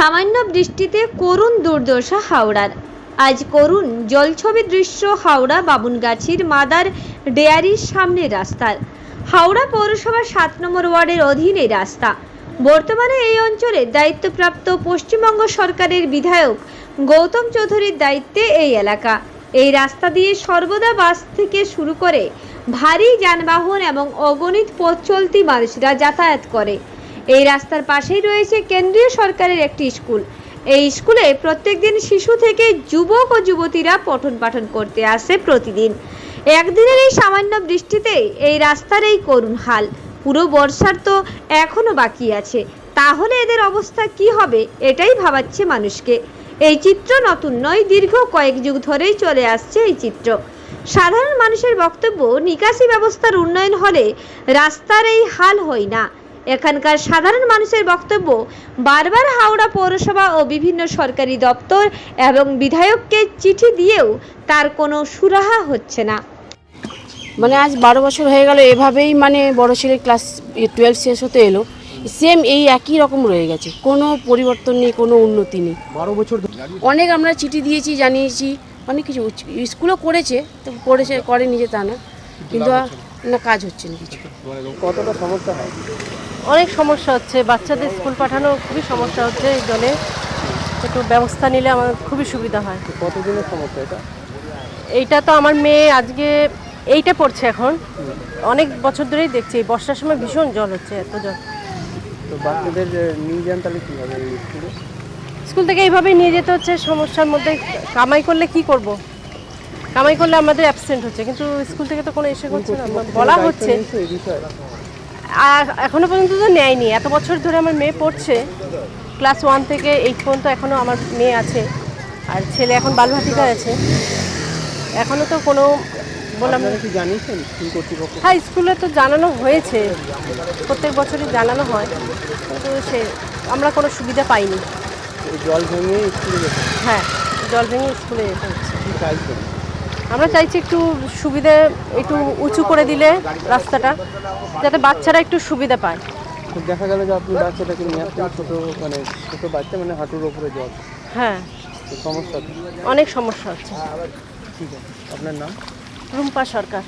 সামান্য বৃষ্টিতে করুণ দুর্দশা হাওড়ার। আজ করুণ জলছবি দৃশ্য হাওড়া বাবুনগাছির মাদার ডেয়ারির সামনে রাস্তার। হাওড়া পৌরসভার সাত নম্বর ওয়ার্ডের অধীনে রাস্তা। বর্তমানে এই অঞ্চলে দায়িত্বপ্রাপ্ত পশ্চিমবঙ্গ সরকারের বিধায়ক গৌতম চৌধুরীর দায়িত্বে এই এলাকা। এই রাস্তা দিয়ে সর্বদা বাস থেকে শুরু করে ভারী যানবাহন এবং অগণিত পথ চলতি মানুষরা যাতায়াত করে। এই রাস্তার পাশেই রয়েছে কেন্দ্রীয় সরকারের একটি স্কুল। এই স্কুলে প্রত্যেকদিন শিশু থেকে যুবক ও যুবতীরা পঠন পাঠন করতে আসে প্রতিদিন। একদিনের এই সামান্য বৃষ্টিতে এই রাস্তার এই করুণ হাল, পুরো বর্ষার তো এখনও বাকি আছে। তাহলে এদের অবস্থা কি হবে, এটাই ভাবাচ্ছে মানুষকে। এই চিত্র নতুন নয়, দীর্ঘ কয়েক যুগ ধরেই চলে আসছে এই চিত্র। সাধারণ মানুষের বক্তব্য, নিকাশি ব্যবস্থার উন্নয়ন হলে রাস্তার এই হাল হয় না। এখানকার সাধারণ মানুষের বক্তব্য বারবার হাওড়া পৌরসভা ও বিভিন্ন সরকারি দপ্তর এবং বিধায়ককে চিঠি দিয়েও তার কোনো সুরাহা হচ্ছে না। মানে আজ বারো বছর হয়ে গেল এভাবেই মানে বড় ছেলে ক্লাস টুয়েলভ শেষ হতে এলো। সেম এই একই রকম রয়ে গেছে কোনো পরিবর্তন নেই কোনো উন্নতি নেই। বারো বছর অনেক আমরা চিঠি দিয়েছি জানিয়েছি অনেক কিছু স্কুলও করেছে তো করেছে করে নিজে তা না। কিন্তু না কাজ হচ্ছে না কিছু। কতটা সমস্যা হয়? অনেক সমস্যা হচ্ছে। বাচ্চাদের স্কুল পাঠানো খুবই সমস্যা হচ্ছে এই জলে একটু ব্যবস্থা নিলে আমার খুবই সুবিধা হয়। কতদিনের সমস্যা এটা? এইটা তো আমার মেয়ে আজকে এইটা পড়ছে এখন। অনেক বছর ধরেই দেখছি। এই বর্ষার সময় ভীষণ জল হচ্ছে এত জল। তো বাচ্চাদের নিয়ে যান তাহলে কী হবে স্কুল থেকে এইভাবেই নিয়ে যেতে হচ্ছে। সমস্যার মধ্যে কামাই করলে কি করব? কামাই করলে আমাদের অ্যাবসেন্ট হচ্ছে কিন্তু স্কুল থেকে তো কোনো এসে করছে না বলা হচ্ছে। এখনও পর্যন্ত তো নেয়নি এত বছর ধরে আমার মেয়ে পড়ছে ক্লাস ওয়ান থেকে এইট পর্যন্ত এখনও আমার মেয়ে আছে আর ছেলে এখন বালভাটিকায় আছে। এখনও তো কোনো বললাম জানিয়েছেন হ্যাঁ স্কুলে তো জানানো হয়েছে প্রত্যেক বছরই জানানো হয় কিন্তু সে আমরা কোনো সুবিধা পাইনি। জল ভেঙে স্কুলে হ্যাঁ জল ভেঙে স্কুলে যেতে হচ্ছে আমরা চাইছি একটু সুবিধে একটু উঁচু করে দিলে রাস্তাটা যাতে বাচ্চারা একটু সুবিধা পায়। দেখা গেল যে আপনি বাচ্চাটাকে নিয়ে আসছেন ছোটো মানে ছোটো বাচ্চা মানে হাঁটুর ওপরে জল। হ্যাঁ। সমস্যা অনেক সমস্যা হচ্ছে। ঠিক আছে। আপনার নাম? রুম্পা সরকার।